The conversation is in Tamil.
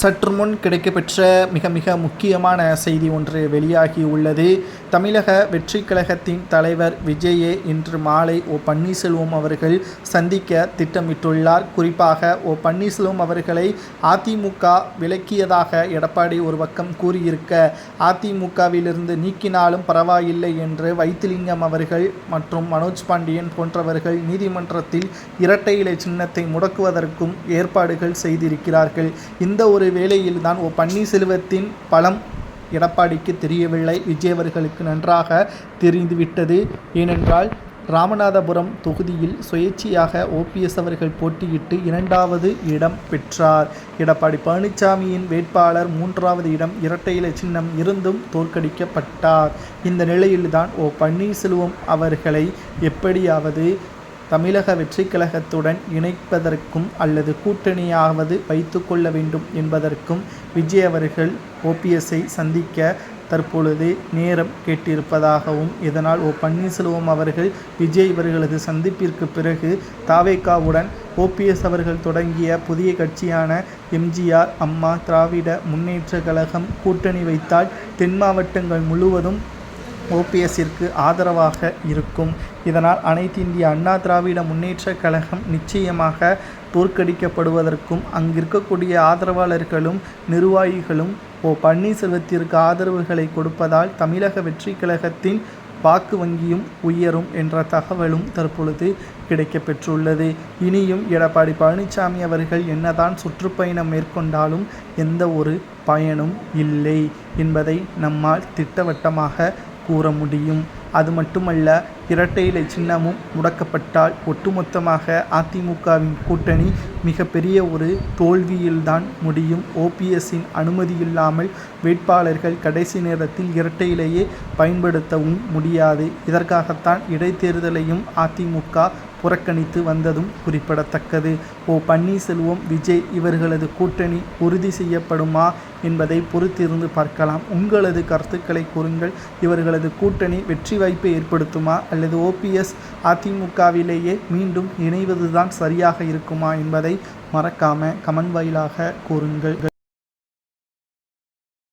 சற்று முன் கிடைக்கப்பெற்ற மிக மிக முக்கியமான செய்தி ஒன்று வெளியாகி உள்ளது. தமிழக வெற்றி கழகத்தின் தலைவர் விஜயை இன்று மாலை ஓ பன்னீர்செல்வம் அவர்கள் சந்திக்க திட்டமிட்டுள்ளார். குறிப்பாக ஓ பன்னீர்செல்வம் அவர்களை அதிமுக விலக்கியதாக எடப்பாடி ஒரு பக்கம் கூறியிருக்க அதிமுகவிலிருந்து நீக்கினாலும் பரவாயில்லை என்று வைத்திலிங்கம் அவர்கள் மற்றும் மனோஜ் பாண்டியன் போன்றவர்கள் நீதிமன்றத்தில் இரட்டை இலை சின்னத்தை முடக்குவதற்கும் ஏற்பாடுகள் செய்திருக்கிறார்கள். இந்த ஒரு வேளையில்தான் ஓ பன்னீர்செல்வத்தின் பலம் எடப்பாடிக்கு தெரியவில்லை. விஜயவர்களுக்கு நன்றாக தெரிந்துவிட்டது. ஏனென்றால் ராமநாதபுரம் தொகுதியில் சுயேட்சையாக ஓபிஎஸ் அவர்கள் போட்டியிட்டு இரண்டாவது இடம் பெற்றார். எடப்பாடி பழனிசாமியின் வேட்பாளர் மூன்றாவது இடம் இரட்டையில சின்னம் இருந்தும் தோற்கடிக்கப்பட்டார். இந்த நிலையில்தான் ஓ பன்னீர்செல்வம் அவர்களை எப்படியாவது தமிழக வெற்றி கழகத்துடன் இணைப்பதற்கும் அல்லது கூட்டணியாவது வைத்துக்கொள்ள வேண்டும் என்பதற்கும் விஜய் அவர்கள் ஓபிஎஸ்ஐ சந்திக்க தற்பொழுது நேரம் கேட்டிருப்பதாகவும் இதனால் ஓ பன்னீர்செல்வம் அவர்கள் விஜய் இவர்களது சந்திப்பிற்கு பிறகு தாவேகாவுடன் ஓபிஎஸ் அவர்கள் தொடங்கிய புதிய கட்சியான எம்ஜிஆர் அம்மா திராவிட முன்னேற்ற கழகம் கூட்டணி வைத்தால் தென் மாவட்டங்கள் முழுவதும் ஓபிஎஸ்ஸிற்கு ஆதரவாக இருக்கும். இதனால் அனைத்து இந்திய அண்ணா திராவிட முன்னேற்ற கழகம் நிச்சயமாக தோற்கடிக்கப்படுவதற்கும் அங்கிருக்கக்கூடிய ஆதரவாளர்களும் நிர்வாகிகளும் ஓ பன்னீர்செல்வத்திற்கு ஆதரவுகளை கொடுப்பதால் தமிழக வெற்றி கழகத்தின் வாக்கு வங்கியும் உயரும் என்ற தகவலும் தற்பொழுது கிடைக்கப்பெற்றுள்ளது. இனியும் எடப்பாடி பழனிசாமி அவர்கள் என்னதான் சுற்றுப்பயணம் மேற்கொண்டாலும் எந்த ஒரு பயனும் இல்லை என்பதை நம்மால் திட்டவட்டமாக கூற முடியும். அது மட்டுமல்ல இரட்டை இலை சின்னமும் முடக்கப்பட்டால் ஒட்டுமொத்தமாக அதிமுகவின் கூட்டணி மிகப்பெரிய ஒரு தோல்வியில்தான் முடியும். ஓபிஎஸ்ஸின் அனுமதி இல்லாமல் வேட்பாளர்கள் கடைசி நேரத்தில் இரட்டை பயன்படுத்தவும் முடியாது. இதற்காகத்தான் இடைத்தேர்தலையும் அதிமுக புறக்கணித்து வந்ததும் குறிப்பிடத்தக்கது. ஓ பன்னீர்செல்வம் விஜய் இவர்களது கூட்டணி உறுதி செய்யப்படுமா என்பதை பொறுத்திருந்து பார்க்கலாம். உங்களது கருத்துக்களை கூறுங்கள். இவர்களது கூட்டணி வெற்றி வாய்ப்பை ஏற்படுத்துமா அல்லது ஓபிஎஸ் அதிமுகவிலேயே மீண்டும் இணைவதுதான் சரியாக இருக்குமா என்பதை மறக்காம கமெண்ட் வாயிலாக கூறுங்கள்.